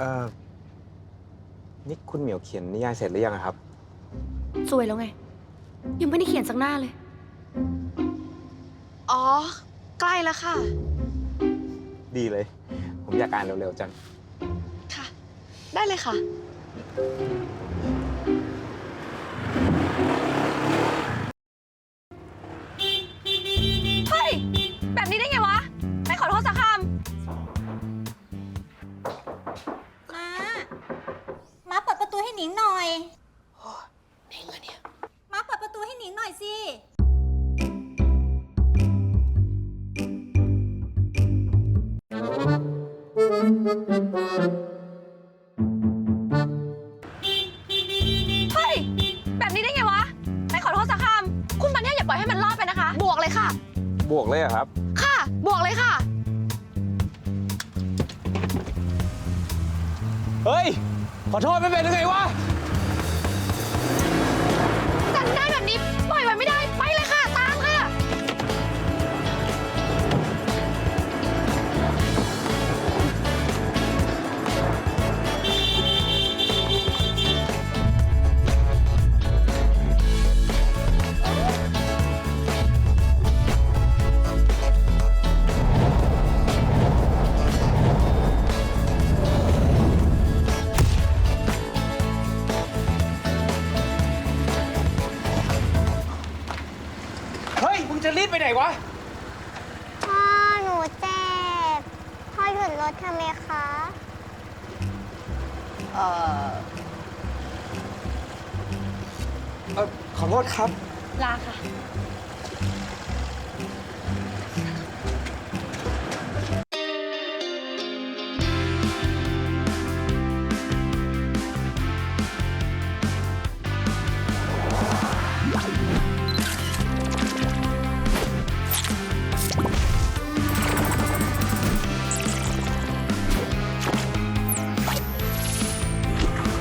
ออนี่คุณเหมียวเขียนนิยายเสร็จหรือยังอะครับ สวยแล้วไง ยังไม่ได้เขียนสักหน้าเลย อ๋อ ใกล้แล้วค่ะ ดีเลย ผมอยากอ่านเร็วๆจัง ค่ะ ได้เลยค่ะ เฮ้ย แบบนี้ได้ไงวะ ไม่ขอโทษสักคำคุณปันเนี่ยอย่าปล่อยให้มันรอดไปนะคะ บวกเลยค่ะ บวกเลยเหรอะครับ ค่ะ บวกเลยค่ะ เฮ้ย ขอโทษไม่เป็นหรือไงวะ จะรีบไปไหนวะ พ่อหนูเจ็บ พ่อหยุดรถทำไมคะ เออขอโทษครับ ลาค่ะ